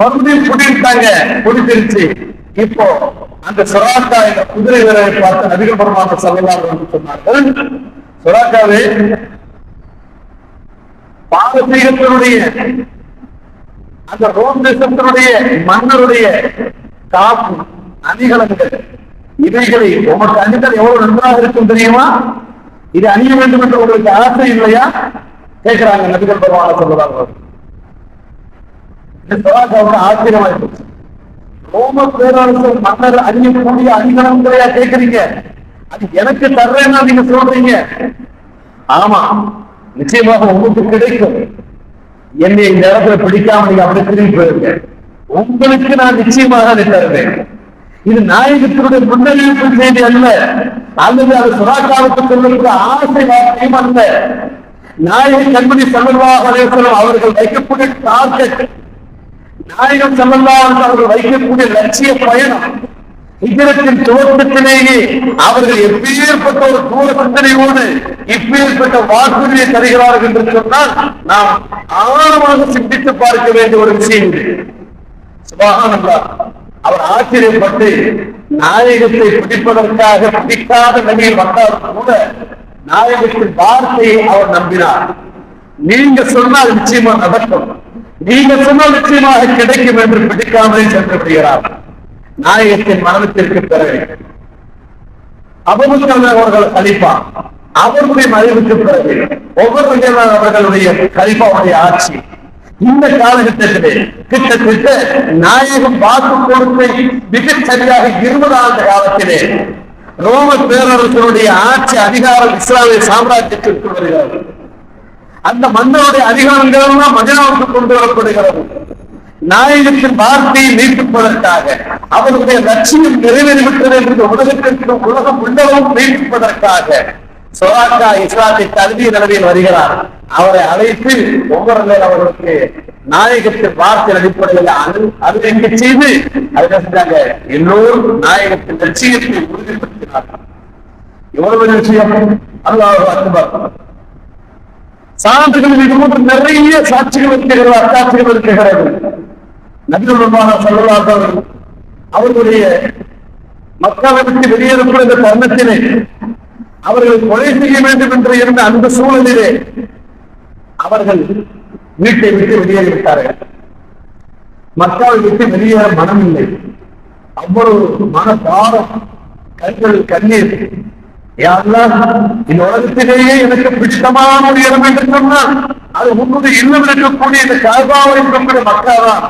மறுபடியும் குடியிருந்தாங்க குடிச்சிருச்சு இப்போ அந்த சுராக்கா இந்த குதிரை வீரரை பார்த்து நபிகள் பெருமான சொல்லலாம் என்று சொன்னார்கள். சுராக்காவே பாரசீகத்தினுடைய அந்த ரோம் தேசத்தினுடைய மன்னருடைய காப்பு அணிகலன்கள் இவைகளை உமக்கு அணிகள் எவ்வளவு நன்றாக இருக்கும் தெரியுமா? இது அணிய வேண்டும் என்று உங்களுக்கு ஆசை இல்லையா? கேட்கிறாங்க நபிகள் பெருமான சொல்லுவாங்க இந்த ஆச்சரியமா ஆச்சரியமாய் ரோம பேரரசர் மன்னர் அணியக்கூடிய அணிகலன்களையா கேட்கறீங்க அது எனக்கு தர்றேன்னா நீங்க சொல்றீங்க ஆமா நிச்சயமாக உங்களுக்கு கிடைக்கும் என்னை இந்த இடத்துல பிடிக்காம நீங்க அப்படி திரும்பி போயிருங்க உங்களுக்கு நான் நிச்சயமாக அதை தருவேன் இது நாயகத்தினுடைய முன்னறிவிப்பு செய்தி அல்ல அல்லது அது சுறாக்காவுக்கு சொல்லுகிற ஆசை வார்த்தையும் அல்ல நாயக கண்மணி சல்லல்லாஹு அலைஹி அவர்கள் வைக்கக்கூடிய டார்கெட் நாயகம் சல்லல்லாஹு அவர்கள் வைக்கக்கூடிய லட்சிய பயணம் ஹிஜரத்தின் துவக்கத்திலேயே அவர்கள் எப்பேற்பட்ட ஒரு தூர சிந்தனையோடு இப்பேற்பட்ட வாக்குறுதியை தருகிறார்கள் என்று சொன்னால் நாம் ஆழமாக சிந்தித்து பார்க்க வேண்டிய ஒரு விஷயம் இது. சுபஹானல்லாஹ் அவர் ஆச்சரியப்பட்டு நாயகத்தை பிடிப்பதற்காக பிடிக்காத நிலையில் வந்தால் கூட நாயகத்தின் வார்த்தையை அவர் நம்பினார். நீங்க சொன்னால் நிச்சயமா நடக்கும். நீங்க சொன்னால் நிச்சயமாக கிடைக்கும் என்று பிடிக்காமலே சென்று விடுகிறார். நாயகத்தின் மரணத்திற்கு பிறகு. அபுபக்கர் அவர்கள் கலிப்பா அவருடைய மறைவுக்கு பிறகு ஒவ்வொரு அவர்களுடைய கலிப்பாவுடைய ஆட்சி. இந்த காலகட்டத்திலே கிட்டத்தட்ட நாயகம் வாக்கு கொடுத்தை மிகச் சரியாக இருபது ஆண்டு காலத்திலே ரோம பேரரசனுடைய ஆட்சி அதிகாரம் இஸ்லாமிய சாம்ராஜ்யத்திற்கு வருகிறது. அந்த மன்னருடைய அதிகாரங்கள் எல்லாம் மதினாவுக்கு கொண்டு வரப்படுகிறது. நாயகத்தின் வார்த்தையை நீட்டிப்பதற்காக அவருடைய லட்சியம் நிறைவேறிவிட்டது என்று உலகத்திற்கு உலகம் உள்ளவும் நீட்டிப்பதற்காக சோராக்கா இஸ்லாத்தை கல்வி நிலவில் வருகிறார். அவரை அழைத்து ஒவ்வொரு நேரம் அவர்களுக்கு நாயகத்தின் வார்த்தை அடிப்படையில் அது அது எங்க செய்து அதை செஞ்சாங்க எல்லோரும் நாயகத்தின் லட்சியத்தை உறுதிப்படுத்தினார்கள். எவ்வளவு விஷயம் அல்லாஹ் அக்பர். சான்றுகள் இது போன்று நிறைய சாட்சிகள் இருக்கிறது அத்தாட்சிகள் இருக்கிறது. நபிகளுமான சொல்லலார்கள் அவர்களுடைய மக்களை விட்டு வெளியேறக்கூடிய இந்த தருணத்திலே அவர்களை கொலை செய்ய வேண்டும் என்று இருந்த அந்த சூழலிலே அவர்கள் வீட்டை விட்டு வெளியேறிவிட்டார்கள் மக்களை விட்டு வெளியேற மனம் இல்லை அவ்வளவு மன பாரம் கண்கள் கண்ணீர் இந்த உலகத்திலேயே எனக்கு பிடித்தமான ஒரு இடம் என்று சொன்னால் அது உன்னுடைய இல்லம் இருக்கக்கூடிய இந்த காபாவை இருக்கக்கூடிய மக்கள் தான்